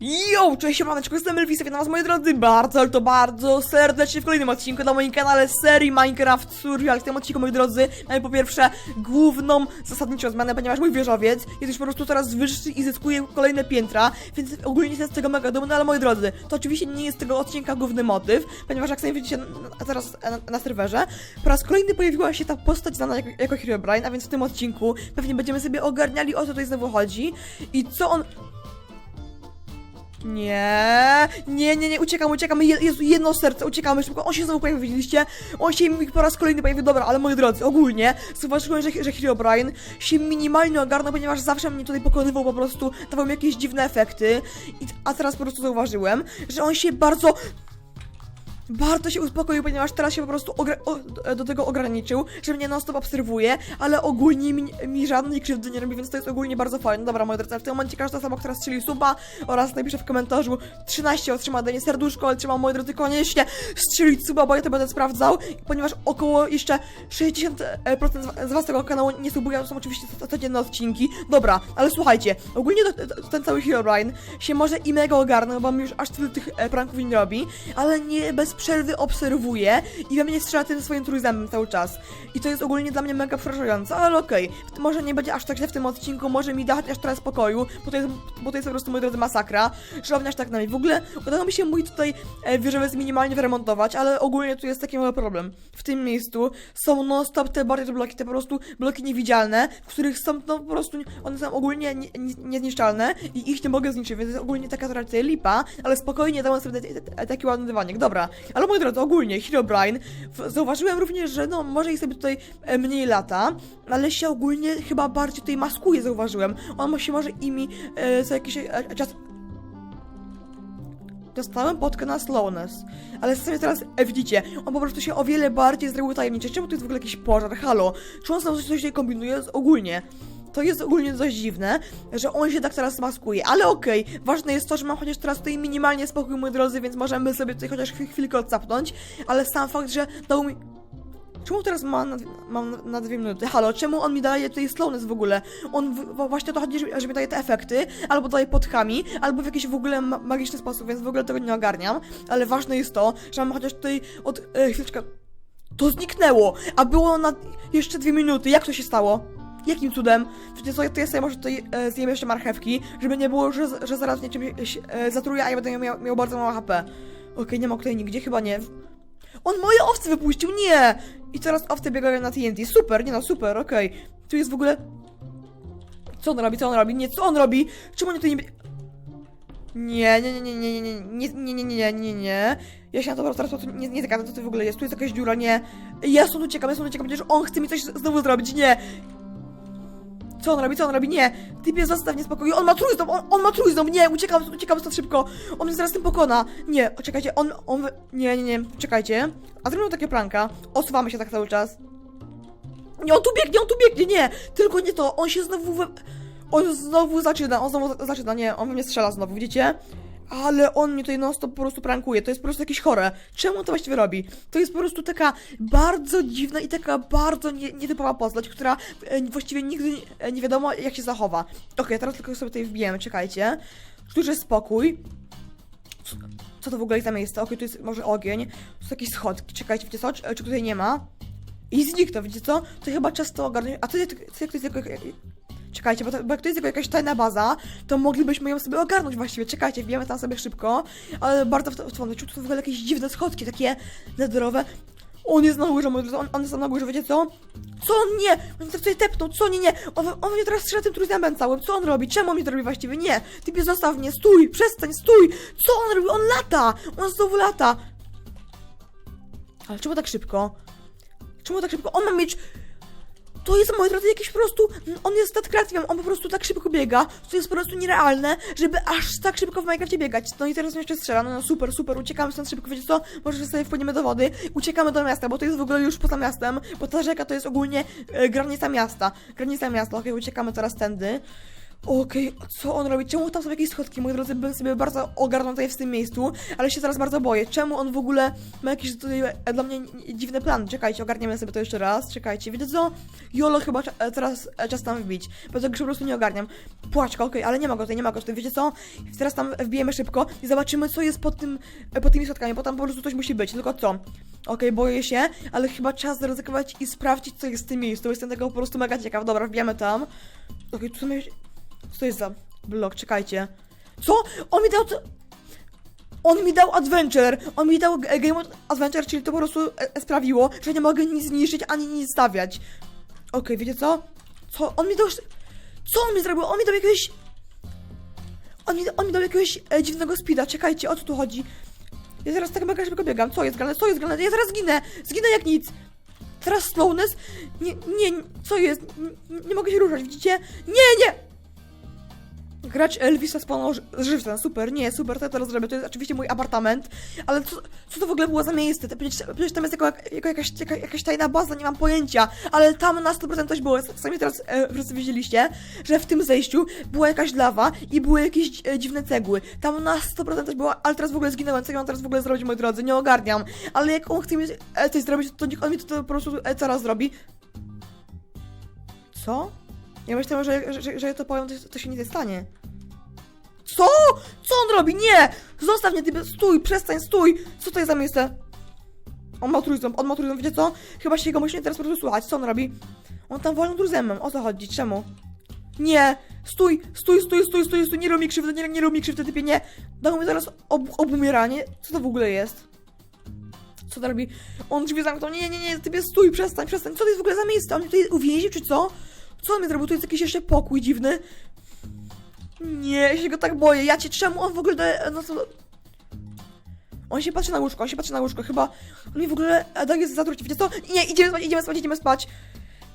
Yo, cześć siemaneczko, jestem Elvis, witam was moi drodzy bardzo, ale to bardzo serdecznie w kolejnym odcinku na moim kanale serii Minecraft Survival. W tym odcinku, moi drodzy, mamy po pierwsze główną zasadniczą zmianę, ponieważ mój wieżowiec jest już po prostu coraz wyższy i zyskuje kolejne piętra, więc ogólnie jestem z tego mega dumny, ale moi drodzy, to oczywiście nie jest tego odcinka główny motyw, ponieważ jak sami widzicie na- teraz na, na serwerze, po raz kolejny pojawiła się ta postać znana jako, jako Herobrine, a więc w tym odcinku pewnie będziemy sobie ogarniali o co tutaj znowu chodzi i co on nie, nie, nie, nie, uciekam, uciekam, Je, Jezu, jedno serce, uciekamy szybko, on się znowu pojawił, widzieliście? On się mi po raz kolejny pojawił, dobra, ale moi drodzy, ogólnie zauważyłem, że, że Herobrine się minimalnie ogarnął, ponieważ zawsze mnie tutaj pokonywał po prostu, dawał mi jakieś dziwne efekty, I, a teraz po prostu zauważyłem, że on się bardzo bardzo się uspokoił, ponieważ teraz się po prostu o, do tego ograniczył, że mnie non stop obserwuje, ale ogólnie mi, mi żadnej krzywdy nie robi, więc to jest ogólnie bardzo fajne. Dobra, moi drodzy, w tym momencie każda osoba, która strzeli suba oraz napisze w komentarzu 13 otrzyma ode mnie serduszko, ale trzeba, moi drodzy, koniecznie strzelić suba, bo ja to będę sprawdzał, ponieważ około jeszcze 60% z- z was tego kanału nie subują, to są oczywiście co- codzienne odcinki. Dobra, ale słuchajcie, ogólnie to, to, ten cały Herobrine się może i mega ogarnął, bo mi już aż tyle tych e, pranków nie robi, ale nie bez przerwy obserwuje i we mnie strzela tym swoim trójzębem cały czas. I to jest ogólnie dla mnie mega przerażające, ale okej, może nie będzie aż tak źle w tym odcinku, może mi da chociaż trochę spokoju, bo to jest, bo to jest po prostu, moi drodzy, masakra, robię aż tak na mnie. W ogóle udało mi się mój tutaj e, wieżowiec minimalnie wyremontować, ale ogólnie tu jest taki mały problem. W tym miejscu są non-stop te bardziej bloki, te po prostu bloki niewidzialne, w których są no po prostu, one są ogólnie nie- nie- niezniszczalne i ich nie mogę zniszczyć, więc jest ogólnie taka tutaj lipa, ale spokojnie dałem sobie taki ładny dywanik, dobra. Ale moi drodzy, ogólnie Herobrine, zauważyłem również, że no może i sobie tutaj e, mniej lata, ale się ogólnie chyba bardziej tutaj maskuje, zauważyłem. On się może i mi e, co jakiś e, czas Dostałem podkę na slowness, ale sobie teraz e, widzicie, on po prostu się o wiele bardziej zrobił tajemniczy. Czemu to jest w ogóle jakiś pożar? Halo, czy on znowu coś tutaj kombinuje z- ogólnie? To jest ogólnie dość dziwne, że on się tak teraz maskuje, ale okej, ważne jest to, że mam chociaż teraz tutaj minimalnie spokój, moi drodzy, więc możemy sobie tutaj chociaż chwil- chwilkę odsapnąć, ale sam fakt, że dał mi... Czemu teraz mam na, mam na- dwie minuty? Halo, czemu on mi daje tutaj slowness w ogóle? On w, właśnie o to chodzi, że, że mi daje te efekty, albo daje podkami, albo w jakiś w ogóle ma magiczny sposób, więc w ogóle tego nie ogarniam. Ale ważne jest to, że mam chociaż tutaj od... E, chwileczkę... To zniknęło, a było na jeszcze dwie minuty. Jak to się stało? Jakim cudem? Co, to ja sobie może tutaj e, zjem jeszcze marchewki, żeby nie było, że, że zaraz mnie czymś e, zatruję, a ja będę miał, miał bardzo mało HP. Okej, nie ma tutaj nigdzie, chyba nie. On moje owce wypuścił, nie! I teraz owce biegają na TNT. Super, nie no, super, okej. Tu jest w ogóle... Co on robi, co on robi? Nie, co on robi? Czemu on tutaj nie... Nie, nie, nie, nie, nie, nie, nie, nie, nie, nie, nie, nie. Ja się na to teraz nie, nie zgadzam, co to w ogóle jest. Tu jest jakaś dziura, nie. Ja stąd uciekam, ja stąd uciekam, przecież on chce mi coś znowu zrobić, nie. Co on robi, co on robi? Nie! Typie, zostaw mnie spokoju, on ma trójząb, on, on ma trójząb, nie! Uciekam, uciekam stąd szybko! On mnie zaraz tym pokona! Nie, czekajcie, on, on, nie, nie, nie, czekajcie. A zrobimy takie planka, osuwamy się tak cały czas. Nie, on tu biegnie, on tu biegnie, nie! Tylko nie to, on się znowu we... On znowu zaczyna, on znowu za- zaczyna, nie, on we mnie strzela znowu, widzicie? Ale on mnie tutaj non stop po prostu prankuje, to jest po prostu jakieś chore. Czemu to właściwie robi? To jest po prostu taka bardzo dziwna i taka bardzo nie, nietypowa postać, która e, właściwie nigdy nie, e, nie wiadomo jak się zachowa. Okej, teraz tylko sobie tutaj wbijemy, czekajcie. Jest spokój. Co, co to w ogóle jest za miejsce? Okej, tu jest może ogień. Tu są jakieś schodki, czekajcie, wiecie co? Czy, czy tutaj nie ma? I zniknął, wiecie co? To chyba czas to ogarnąć. A co, jak to jest jako... Czekajcie, bo, to, bo jak to jest jako jakaś tajna baza, to moglibyśmy ją sobie ogarnąć właściwie. Czekajcie, wbijamy tam sobie szybko, ale bardzo w w są w ogóle jakieś dziwne schodki, takie nederowe? On jest na górze, on, on jest na górze, wiecie co? Co on nie? On się tutaj tepnął, co nie, nie? On, on mnie teraz strzela tym trójzębem całym, co on robi? Czemu on mnie to robi właściwie? Nie! Typie, zostaw mnie, stój, przestań, stój! Co on robi? On lata! On znowu lata! Ale czemu tak szybko? Czemu tak szybko? On ma mieć... To jest, moi drodzy, jakiś po prostu... On jest statkratem, on po prostu tak szybko biega. To jest po prostu nierealne, żeby aż tak szybko w Minecrafcie biegać. No i teraz mnie jeszcze strzela. No, no super, super, uciekamy stąd szybko, wiecie co? Może sobie wpłyniemy do wody. Uciekamy do miasta, bo to jest w ogóle już poza miastem, bo ta rzeka to jest ogólnie e, granica miasta. Granica miasta, okej, uciekamy teraz tędy. Okej, co on robi? Czemu tam są jakieś schodki? Moi drodzy, bym sobie bardzo ogarnął tutaj w tym miejscu, ale się teraz bardzo boję. Czemu on w ogóle ma jakieś tutaj e, dla mnie dziwne plany? Czekajcie, ogarniemy sobie to jeszcze raz. Czekajcie, wiecie co? Jolo chyba e, teraz e, czas tam wbić, bo tego po prostu nie ogarniam. Płaczka, okej, ale nie ma go tutaj, nie ma go tutaj. Wiecie co? Teraz tam wbijemy szybko i zobaczymy, co jest pod tym, pod tymi schodkami, bo tam po prostu coś musi być, tylko co? Okej, boję się, ale chyba czas zaryzykować i sprawdzić, co jest w tym miejscu. Jestem tego po prostu mega ciekaw. Dobra, wbijamy tam. Okej, tu są. Co to jest za blok? Czekajcie. Co? On mi dał... On mi dał adventure! On mi dał g- game adventure, czyli to po prostu e, sprawiło, że nie mogę nic zniszczyć ani nic stawiać. Okej, wiecie co? Co? On mi dał... Co on mi zrobił? On mi dał jakiegoś... On mi, on mi dał jakiegoś e, dziwnego speeda. Czekajcie, o co tu chodzi? Ja zaraz tak mega szybko biegam. Co jest grane? Co jest grane? Ja zaraz ginę! Zginę jak nic! Teraz slowness? Nie, nie, co jest? Nie, nie mogę się ruszać, widzicie? Nie, nie! Gracz Elvisa spłonął ży- żywcem, super, nie, super, to ja teraz zrobię, to jest oczywiście mój apartament, ale co, co to w ogóle było za miejsce? Przecież, przecież tam jest jako, jako jakaś, jaka, jakaś tajna baza, nie mam pojęcia, ale tam na 100% coś było, sami teraz e, wszyscy wiedzieliście, że w tym zejściu była jakaś lawa i były jakieś e, dziwne cegły, tam na 100% coś było, ale teraz w ogóle zginąłem, co ja mam teraz w ogóle zrobić, moi drodzy, nie ogarniam, ale jak on chce mi e, coś zrobić, to niech on mi to, to po prostu e, teraz zrobi. Co? Ja myślałem, że, że, że, że to powiem, to, to się nie stanie. Co? Co on robi? Nie! Zostaw mnie, ty stój, przestań, stój! Co to jest za miejsce? On ma trójząb, on ma trójząb, wiecie co? Chyba się jego musimy teraz po prostu słuchać. Co on robi? On tam wolną trójzębem, o co chodzi? Czemu? Nie! Stój, stój, stój, stój, stój, stój, nie rób mi krzywdy, nie, nie rób mi krzywdy, typie, nie! Dał mi zaraz ob obumieranie. Co to w ogóle jest? Co to robi? On drzwi zamknął, nie, nie, nie, typie, stój, przestań, przestań. Co to jest w ogóle za miejsce? On mnie tutaj uwięził, czy co? Co on mi zrobił? Tu jest jakiś jeszcze pokój dziwny. Nie, ja się go tak boję. Ja cię czemu on w ogóle daje. No to. On się patrzy na łóżko, on się patrzy na łóżko, chyba. On mi w ogóle daje zatruć. Wiecie co? Nie, idziemy spać, idziemy spać, idziemy spać.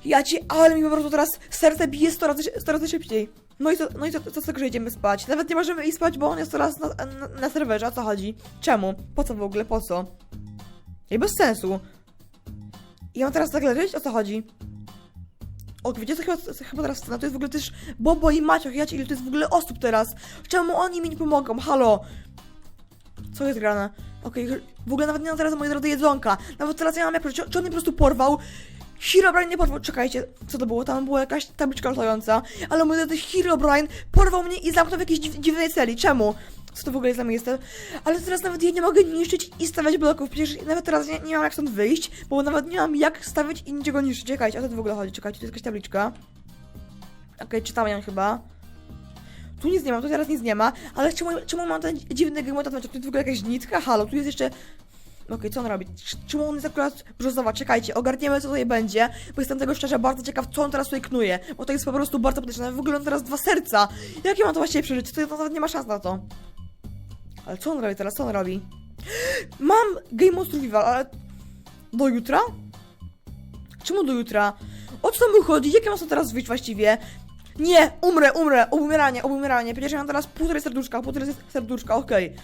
Ja ci, ale mi po prostu teraz serce bije 100 razy, 100 razy szybciej. No i co, no i co, co z tego, że idziemy spać? Nawet nie możemy iść spać, bo on jest teraz na, na, na serwerze, o co chodzi? Czemu? Po co w ogóle, po co? I bez sensu. I mam teraz tak leżeć? O co chodzi? O, wiecie co chyba, co chyba teraz scena? To jest w ogóle też Bobo i Maciok, ja ile to jest w ogóle osób teraz? Czemu oni mi nie pomogą? Halo? Co jest grane? Okej, w ogóle nawet nie mam teraz moi drodzy jedzonka. Nawet teraz ja mam jak, czy, on mnie po prostu porwał? Herobrine nie porwał, czekajcie, co to było? Tam była jakaś tabliczka latająca, ale mój drodzy Herobrine porwał mnie i zamknął w jakiejś dziw dziwnej celi. Czemu? Co to w ogóle za miejsce? Ale teraz nawet ja nie mogę niszczyć i stawiać bloków, przecież nawet teraz nie, nie mam jak stąd wyjść, bo nawet nie mam jak stawiać i niczego niszczyć. Czekajcie, o co tu w ogóle chodzi? Czekajcie, tu jest jakaś tabliczka. Okej, czytam ją chyba. Tu nic nie ma, tu teraz nic nie ma, ale czemu, czemu mam ten dziwny gemot Tu jest w ogóle jakaś nitka? Halo, tu jest jeszcze... Okej, co on robi? Cz- Czemu on jest akurat brzozowa? Czekajcie, ogarniemy co tutaj będzie, bo jestem tego szczerze bardzo ciekaw, co on teraz tutaj knuje, bo to jest po prostu bardzo podejrzane. W ogóle on teraz dwa serca. Jak ja mam to właściwie przeżyć? To, to nawet nie ma szans na to. Ale co on robi teraz? Co on robi? Mam Game of Survival, ale... Do jutra? Czemu do jutra? O co tam chodzi? Jak ja mam teraz wyjść właściwie? Nie! Umrę, umrę! Obumieranie, obumieranie. Przecież ja mam teraz półtorej serduszka, półtorej serduszka, okej.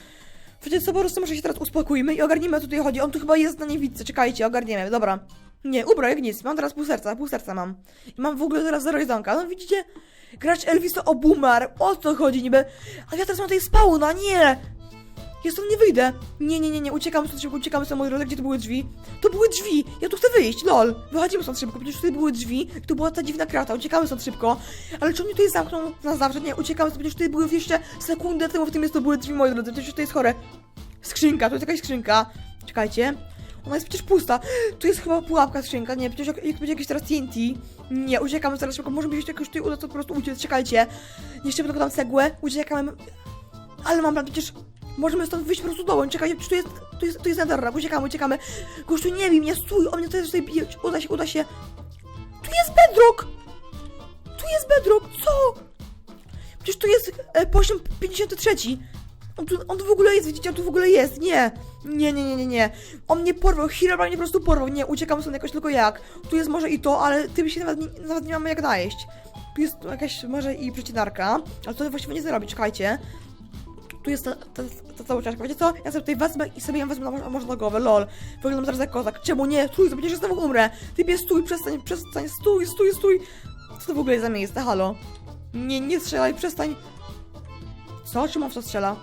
Wiecie co, po prostu może się teraz uspokójmy i ogarnijmy, o co tutaj chodzi. On tu chyba jest na niewidce, czekajcie, ogarniemy, dobra. Nie, ubrę jak nic, mam teraz pół serca, pół serca mam. I mam w ogóle teraz zero jedzonka. No widzicie? Gracz Elvis to obumarł, o co chodzi niby? A ja teraz mam tutaj spawna, nie! Ja stąd nie wyjdę. Nie, nie, nie, nie, uciekamy stąd szybko, uciekamy stąd, moi drodzy, gdzie to były drzwi? To były drzwi! Ja tu chcę wyjść, lol! Wychodzimy stąd szybko, przecież tutaj były drzwi, tu była ta dziwna krata, uciekamy stąd szybko. Ale czy on mnie tutaj zamknął na zawsze? Nie, uciekamy stąd, przecież tutaj były jeszcze sekundę temu w tym miejscu były drzwi, moi drodzy, przecież to jest chore. Skrzynka, to jest jakaś skrzynka. Czekajcie. Ona jest przecież pusta. Tu jest chyba pułapka skrzynka. Nie, przecież jak, jak będzie jakieś teraz TNT. Nie, uciekamy teraz szybko. Może mi się jakoś tutaj uda to po prostu uciec. Czekajcie. Jeszcze tylko tam cegłę. Uciekamy. Ale mam plan, przecież możemy stąd wyjść po prostu dołem. Czekajcie, czy tu jest, tu jest, tu jest netherra. Uciekamy, uciekamy. Gościu, nie bij mnie, stój. O mnie tutaj bije. Uda się, uda się. Tu jest bedrock. Tu jest bedrock. Co? Przecież tu jest e, poziom 53. On tu, on tu w ogóle jest, widzicie, on tu w ogóle jest, nie. Nie, nie, nie, nie, nie. On mnie porwał, Herobrine mnie po prostu porwał, nie, uciekam stąd jakoś tylko jak. Tu jest może i to, ale tym się nawet nie, nawet nie mamy jak najeść. Tu jest jakaś może i przecinarka, ale to właściwie nie zrobi, czekajcie. Tu jest ta, ta, cała czaszka, wiecie co? Ja sobie tutaj wezmę i sobie ją wezmę na, może na głowę, lol. Wyglądam teraz jak kozak. Czemu nie? Stój, przecież znowu umrę. Typie, stój, przestań, przestań, stój, stój, stój. Co to w ogóle jest za miejsce, halo? Nie, nie strzelaj, przestań. Co? Czemu on w to strzela?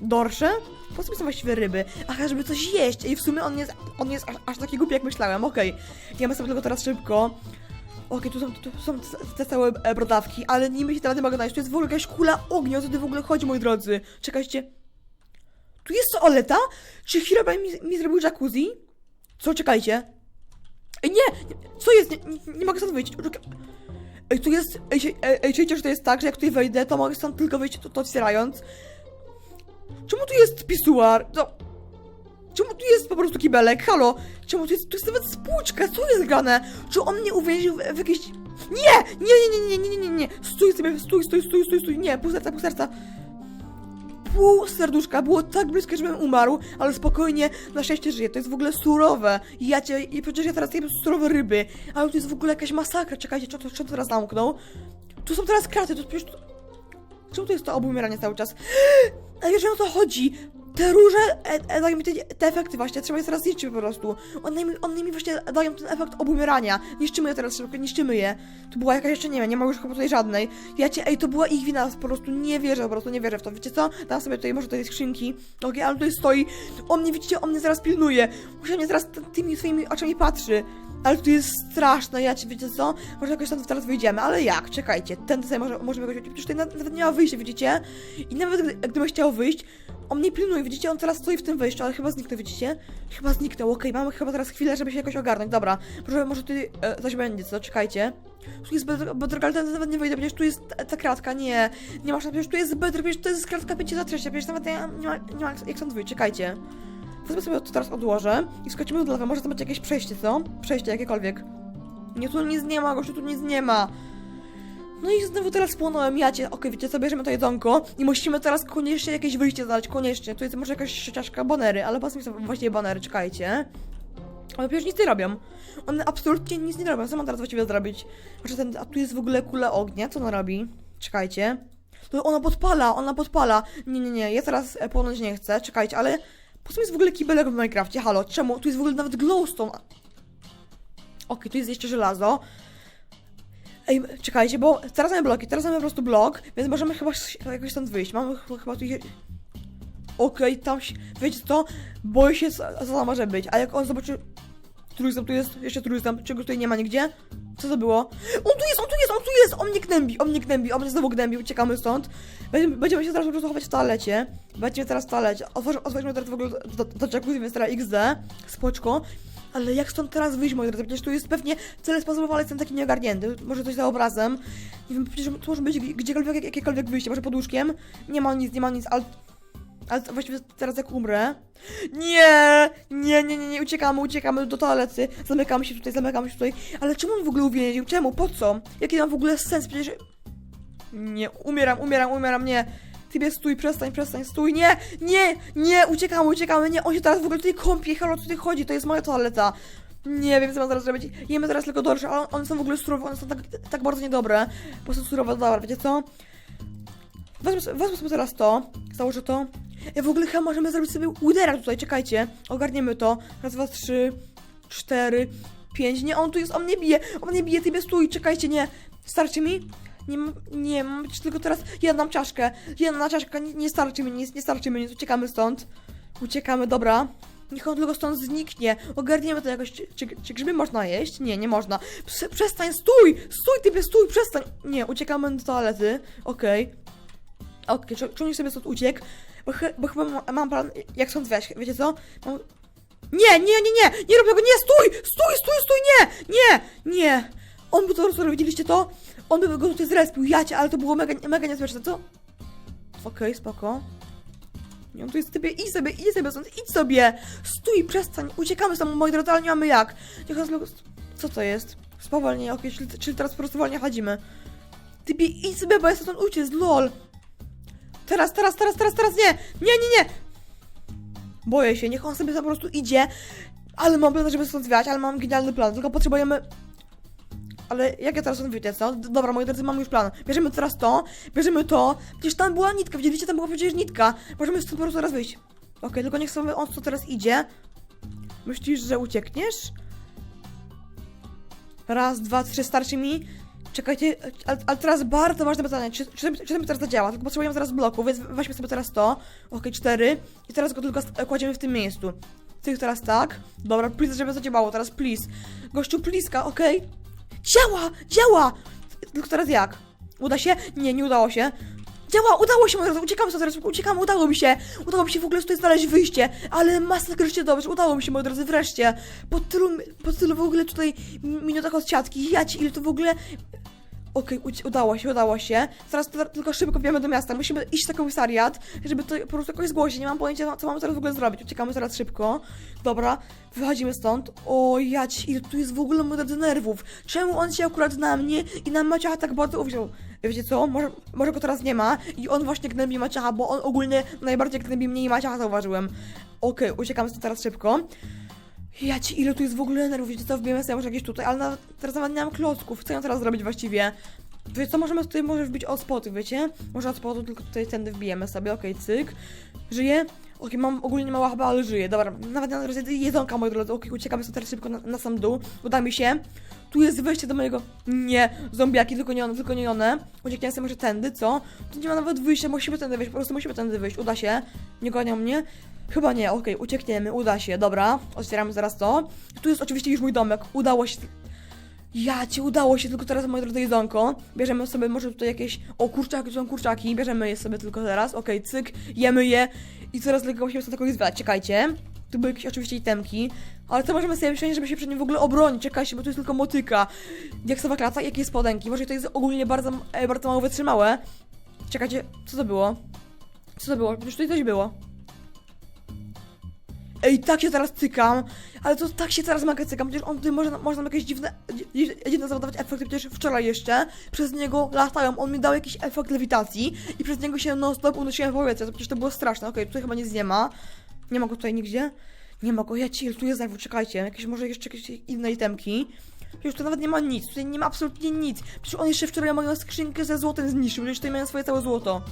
Dorsze? Po co mi są właściwie ryby? Aha, żeby coś jeść. I w sumie on nie jest, on nie jest aż, aż taki głupi, jak myślałem. Okej, jemy sobie tylko teraz szybko. Okej, tu są, tu są te, całe e, brodawki, ale nimi się teraz nie mogę znaleźć. Tu jest w ogóle jakaś kula ognia, o co tu w ogóle chodzi, moi drodzy? Czekajcie. Tu jest toaleta? Czy Hiroba mi, mi zrobił jacuzzi? Co, czekajcie. Ej, nie! co jest? Nie, nie, nie mogę stąd wyjść. Ej, tu jest... Ej, ej, że to jest tak, że jak tutaj wejdę, to mogę stąd tylko wyjść, to, to otwierając. Czemu tu jest pisuar? No... Czemu tu jest po prostu kibelek? Halo? Czemu tu jest... Tu jest nawet spłuczka, co jest grane? Czy on mnie uwięził w, w jakieś... Nie! Nie, nie, nie, nie, nie, nie, nie! Stój sobie, stój, stój, stój, stój, stój, nie, pół serca, pół serca. Pół serduszka, było tak blisko, żebym umarł, ale spokojnie, na szczęście żyję, to jest w ogóle surowe. I ja cię, i przecież ja teraz jem surowe ryby, ale to jest w ogóle jakaś masakra, czekajcie, co co teraz zamknął? Tu są teraz kraty, to przecież... Czemu to jest to obumieranie cały czas? A wiesz, o co chodzi? Te róże e, e, dają mi te, te efekty właśnie, trzeba je teraz zniszczyć po prostu. One mi, one mi właśnie dają ten efekt obumierania. Niszczymy je teraz szybko, niszczymy je. Tu była jakaś jeszcze, nie wiem, nie ma już chyba tutaj żadnej. Ja cię, ej, to była ich wina, po prostu nie wierzę, po prostu nie wierzę w to. Wiecie co? Dam sobie tutaj może tej skrzynki. Okej, ale tutaj stoi. On mnie, widzicie, on mnie zaraz pilnuje. Muszę mnie zaraz tymi swoimi oczami patrzy. Ale tu jest straszne, ja ci wiecie co? Może jakoś tam teraz wyjdziemy, ale jak? Czekajcie, ten tutaj może, możemy jakoś, przecież tutaj na- nawet nie ma wyjścia, widzicie? I nawet gdy, chciał wyjść, on mnie pilnuje, widzicie? On teraz stoi w tym wejściu, ale chyba zniknął, widzicie? Chyba zniknął, okej, mamy chyba teraz chwilę, żeby się jakoś ogarnąć, dobra. Może, może tu e, coś będzie, co? Czekajcie. Tu jest bedrock, ale ten nawet nie wyjdę, przecież tu jest ta, ta kratka, nie. Nie masz, przecież tu jest bedrock, przecież to jest kratka 5 za 3, przecież nawet nie, nie, ma, nie ma jak stąd wyjść, czekajcie. Wezmę sobie to teraz odłożę i wskoczymy do lewa, może to będzie jakieś przejście, co? Przejście jakiekolwiek. Nie, tu nic nie ma, gościu, tu nic nie ma. No i znowu teraz spłonąłem jacie. Okej, wiecie co, bierzemy to jedzonko i musimy teraz koniecznie jakieś wyjście znaleźć, koniecznie. Tu jest może jakaś szeciaszka banery, ale mi są właściwie banery, czekajcie. Ale przecież nic nie robią. One absolutnie nic nie robią, co mam teraz właściwie zrobić? Może ten, a tu jest w ogóle kula ognia, co ona robi? Czekajcie. To ona podpala, ona podpala. Nie, nie, nie, ja teraz e, płonąć nie chcę, czekajcie, ale... Po co jest w ogóle kibelek w Minecrafcie? Halo, czemu? Tu jest w ogóle nawet glowstone. Okej, tu jest jeszcze żelazo. Ej, czekajcie, bo teraz mamy bloki, teraz mamy po prostu blok, więc możemy chyba jakoś stąd wyjść. Mamy ch- chyba tu... Okej, tam się... Wiecie co? Boję się, co, tam może być. A jak on zobaczy... Trójstąp, tu jest, jeszcze trójstąp, czego tutaj nie ma nigdzie? Co to było? On tu jest, on tu jest, on tu jest! On mnie gnębi, on mnie gnębi, on mnie znowu gnębi, uciekamy stąd. Będziemy, się teraz po prostu chować w toalecie. Będziemy teraz w toalecie. Otworzy, otworzymy teraz w ogóle do, do, jacuzzi, więc teraz XD. Spoczko. Ale jak stąd teraz wyjść, moi drodzy? Przecież tu jest pewnie tyle sposobów, ale jestem taki nieogarnięty. Może coś za obrazem. Nie wiem, przecież to może być gdziekolwiek, jak- jakiekolwiek wyjście. Może pod łóżkiem. Nie ma nic, nie ma nic, ale... Ale właściwie teraz jak umrę... Nie! Nie, nie, nie, nie, uciekamy, uciekamy do toalety. Zamykamy się tutaj, zamykamy się tutaj. Ale czemu on w ogóle uwięził? Czemu? Po co? Jaki mam w ogóle sens? Przecież... Nie, umieram, umieram, umieram, nie. Tybie stój, przestań, przestań, stój, nie, nie, nie, uciekamy, uciekamy, nie, on się teraz w ogóle tutaj kąpie, halo, tutaj chodzi, to jest moja toaleta. Nie wiem, co mam teraz zrobić. Jemy teraz tylko dorsze, ale one są w ogóle surowe, one są tak, tak bardzo niedobre. Po prostu surowe, dobra, wiecie co? Wezmę, wezmę sobie teraz to, założę to. Ja w ogóle chyba możemy zrobić sobie udera tutaj, czekajcie. Ogarniemy to. Raz, dwa, trzy, cztery, pięć. Nie, on tu jest, on mnie bije, on mnie bije, tybie stój, czekajcie, nie. Starczy mi? Nie, nie, mam być tylko teraz jedną czaszkę. Jedna czaszka, nie, nie starczy mi nic, nie starczy mi nic, uciekamy stąd. Uciekamy, dobra. Niech on tylko stąd zniknie. Ogarniemy to jakoś. Czy, czy, czy grzyby można jeść? Nie, nie można. Prze- przestań, stój! Stój, typie, stój, przestań! Nie, uciekamy do toalety. Okej. Okej, okay, człowiek sobie stąd uciekł. Bo, bo chyba mam, mam plan, jak stąd wejść. Wiecie co? Mam... Nie, nie, nie, nie! Nie rób tego, nie, stój! Stój, stój, stój, nie! Nie! Nie! On by to widzieliście to? On by go tutaj zrespił, jacie, ale to było mega, mega niezręczne, co? Okej, spoko. Nie, on tu jest typie, idź sobie, idź sobie stąd, idź sobie! Stój, przestań, uciekamy stąd, moi drodzy, ale nie mamy jak. Niech tylko... Co to jest? Spowolnienie, okej, czyli, czyli teraz po prostu wolnie chodzimy. Typie, idź sobie, bo ja stąd uciec, lol! Teraz, teraz, teraz, teraz, teraz, nie! Nie, nie, nie! Boję się, niech on sobie po prostu idzie. Ale mam plan, żeby stąd zwiać, ale mam genialny plan, tylko potrzebujemy... Ale jak ja teraz wyjdę, co? Dobra, moi drodzy, mam już plan. Bierzemy teraz to, bierzemy to. Przecież tam była nitka, widzieliście, tam była przecież nitka. Możemy stąd po prostu teraz wyjść. Okej, tylko niech sobie on stąd teraz idzie. Myślisz, że uciekniesz? Raz, dwa, trzy, starczy mi. Czekajcie, ale, ale teraz bardzo ważne pytanie, czy, czy, czy to teraz zadziała? Tylko potrzebujemy teraz bloku, więc weźmy sobie teraz to. Okej, cztery. I teraz go tylko kładziemy w tym miejscu. Tych teraz tak. Dobra, please, żeby zadziałało, teraz please. Gościu, pliska, okej. Działa! Działa! Tylko teraz jak? Uda się? Nie, nie udało się. Działa, udało się, uciekamy stąd teraz, uciekamy, udało mi się. Udało mi się w ogóle tutaj znaleźć wyjście, ale masakrycznie dobrze, udało mi się, moi drodzy, wreszcie. Po tylu, po tylu w ogóle tutaj minutach od siatki, jać, ile to w ogóle... Okej, uci- udało się, udało się. To, tylko szybko wiemy do miasta. Musimy iść na komisariat, żeby to po prostu jakoś zgłosić. Nie mam pojęcia, co mamy teraz w ogóle zrobić. Uciekamy teraz szybko. Dobra, wychodzimy stąd. O, jać, ile tu jest w ogóle drodzy nerwów. Czemu on się akurat na mnie i na Maciacha tak bardzo uwziął? Wiecie co? Może, może go teraz nie ma i on właśnie gnębi Maciacha, bo on ogólnie najbardziej gnębi mnie i Maciacha zauważyłem. Okej, uciekamy stąd teraz szybko. Ja ci, ile tu jest w ogóle nerwów, wiecie co, wbijemy sobie może jakieś tutaj, ale nawet, teraz nawet nie mam klocków, co ja teraz zrobić właściwie? Wiecie co, możemy tutaj może wbić od spotu, wiecie? Może od spotu, tylko tutaj tędy wbijemy sobie, okej, cyk. Żyje? Okej, mam ogólnie mała chyba, ale żyje, dobra, nawet na razie jedzonka, moi drodzy, okej, uciekamy sobie teraz szybko na, na sam dół, uda mi się. Tu jest wejście do mojego, nie, zombiaki, tylko nie one, tylko nie one. Uciekniemy sobie może tędy, co? Tu nie ma nawet wyjścia, musimy tędy wyjść, po prostu musimy tędy wyjść, uda się. Nie gonią mnie. Chyba nie, okej, uciekniemy, uda się, dobra. Otwieramy zaraz to. Tu jest oczywiście już mój domek, udało się. Ja ci udało się, tylko teraz moje drodze jedzonko. Bierzemy sobie może tutaj jakieś. O, kurczaki, są kurczaki, bierzemy je sobie tylko teraz. Okej, cyk, jemy je. I teraz tylko musimy sobie takoś zwać. Czekajcie. Tu były jakieś oczywiście itemki. Ale co możemy sobie wziąć, żeby się przed nim w ogóle obronić? Czekajcie, bo tu jest tylko motyka. Diaksowa klata, jakie spodenki? Może to jest ogólnie bardzo, e, bardzo mało wytrzymałe. Czekajcie, co to było? Co to było? Przecież tutaj coś było. Ej, tak się teraz cykam, ale to tak się teraz mega cykam, przecież on tutaj może, może nam jakieś dziwne, dzi- dziwne zawodować efekty, przecież wczoraj jeszcze przez niego latają, on mi dał jakiś efekt lewitacji i przez niego się non stop unosiłem w powietrze, to przecież to było straszne, okej, tutaj chyba nic nie ma, nie ma go tutaj nigdzie, nie ma go, ja ci, tu jest zerwu, czekajcie, jakieś może jeszcze jakieś inne itemki, Przecież tu nawet nie ma nic, tutaj nie ma absolutnie nic, przecież on jeszcze wczoraj moją skrzynkę ze złotem zniszczył, przecież tutaj miałem swoje całe złoto.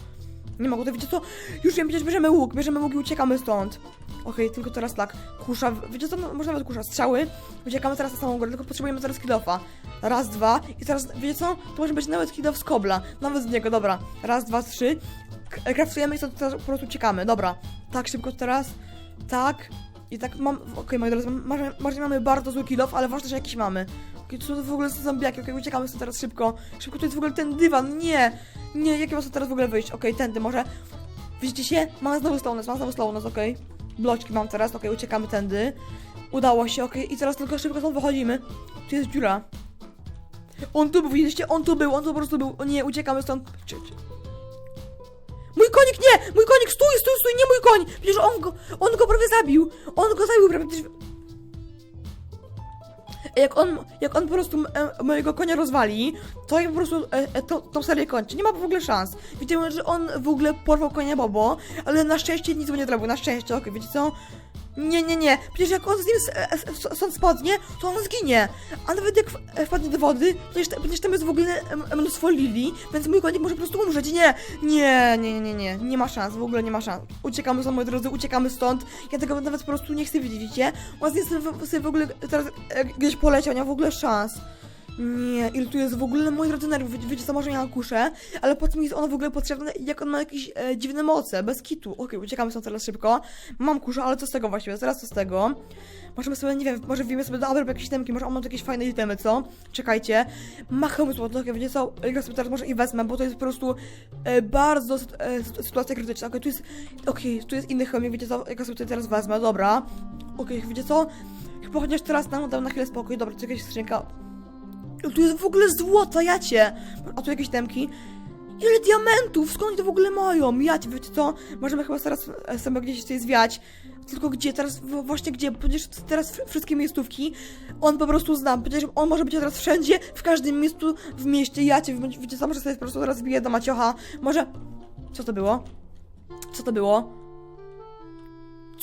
Nie mogę, to wiecie co? Już wiem, przecież bierzemy łuk, bierzemy łuk i uciekamy stąd. Okej, tylko teraz tak. Kusza, wiecie co? Może nawet kusza, strzały. Uciekamy teraz na samą górę, tylko potrzebujemy teraz kilofa. Raz, dwa i teraz, wiecie co? To może być nawet kilof z kobla. Nawet z niego, dobra. Raz, dwa, trzy. Kraftujemy i to teraz po prostu uciekamy, dobra. Tak, szybko teraz. Tak. I tak mam, okej, moi drodzy, mam- może, może nie mamy bardzo zły kilof, ale ważne, że jakiś mamy. Co to w ogóle są zombiaki, okej, uciekamy stąd teraz szybko. Szybko, to jest w ogóle ten dywan, nie! Nie, jakie stąd teraz w ogóle wyjść? Okej, tędy może. Widzicie się? Mamy znowu slowness, mam znowu slowness, okej. Bloczki mam teraz, okej, uciekamy tędy. Udało się, okej, i teraz tylko szybko stąd wychodzimy. Tu jest dziura. On tu był, widzieliście? On tu był, on tu po prostu był. O nie, uciekamy stąd. Mój konik, nie! Mój konik, stój, stój, stój, nie mój koń! Przecież on go, on go prawie zabił! On go zabił prawie, przecież... Jak on, jak on po prostu e, mojego konia rozwali, to ja po prostu e, e, to, tą serię kończy. Nie ma w ogóle szans. Widziałem, że on w ogóle porwał konia Bobo, ale na szczęście nic mu nie zrobił. Na szczęście, okej, wiecie co? Nie, nie, nie. Przecież jak on z nim e, stąd spadnie, to on zginie. A nawet jak e, wpadnie do wody, to przecież, przecież tam jest w ogóle mnóstwo lili, więc mój konik może po prostu umrzeć. Nie, nie, nie, nie, nie. Nie ma szans, w ogóle nie ma szans. Uciekamy stąd, moi drodzy, uciekamy stąd. Ja tego nawet po prostu nie chcę widzieć, widzicie? On sobie, sobie w ogóle teraz e, gdzieś poleciał, nie ma w ogóle szans. Nie, ile tu jest w ogóle, moi drodzy, nerwów. Wiecie, wiecie co, może ja kuszę, ale po co mi jest ono w ogóle potrzebne i jak on ma jakieś e, dziwne moce, bez kitu. Okej, uciekamy stąd teraz szybko. Mam kuszę, ale co z tego właściwie? Zaraz co z tego? Możemy sobie, nie wiem, może wbijemy sobie do Abel jakieś temki, może on ma jakieś fajne itemy, co? Czekajcie. Machamy złoto, okej, wiecie co? Ja sobie teraz może i wezmę, bo to jest po prostu e, bardzo e, sy- sytuacja krytyczna. Okej, tu jest, okej, tu jest inny chomik, wiecie co? Ja sobie tutaj teraz wezmę, dobra. Okej, wiecie co? Chyba chociaż teraz nam dam na chwilę spokój. Dobra, tu jakaś skrzynka. Tu jest w ogóle złota, jacie! A tu jakieś temki. Ile diamentów? Skąd oni to w ogóle mają? Jacie, wiecie co? Możemy chyba teraz sobie gdzieś tutaj zwiać. Tylko gdzie? Teraz właśnie gdzie? Przecież teraz wszystkie miejscówki on po prostu zna. Przecież on może być teraz wszędzie, w każdym miejscu w mieście. Jacie, wiecie co? Może sobie po prostu teraz wbiję do Maciocha. Może... Co to było? Co to było?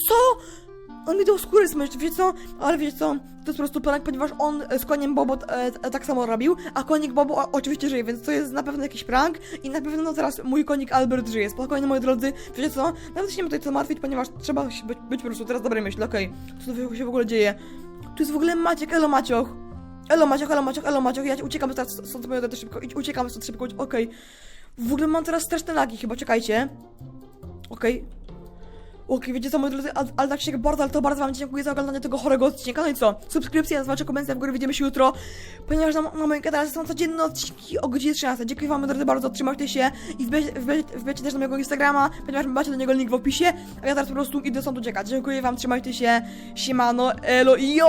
Co? On mi dał skórę smycz, wiecie co? Ale wiecie co? To jest po prostu prank, ponieważ on e, z koniem Bobo e, e, tak samo robił, a konik Bobo oczywiście żyje, więc to jest na pewno jakiś prank i na pewno teraz mój konik Albert żyje. Spokojnie, moi drodzy, wiecie co? Nawet się nie ma tutaj co martwić, ponieważ trzeba być, być po prostu teraz dobrej myśli, okej. Co tu się w ogóle dzieje? Tu jest w ogóle Maciek, elo Macioch. Elo Maciok, elo Maciok, elo Maciok, ja uciekam teraz stąd moją też szybko, uciekam stąd szybko, okej. W ogóle mam teraz straszne lagi chyba, czekajcie. Okej. Okej, wiecie co, moi drodzy, ale, ale tak się bardzo, ale to bardzo wam dziękuję za oglądanie tego chorego odcinka. No i co? Subskrypcja, zobaczcie komentarze w górę, widzimy się jutro, ponieważ na, na moim kanale są codzienne odcinki o godzinie 13. Dziękuję wam, moi drodzy, bardzo, trzymajcie się i wbijcie też na mojego Instagrama, ponieważ macie do niego link w opisie, a ja teraz po prostu idę stąd uciekać. Dziękuję wam, trzymajcie się, siemano, elo i jo!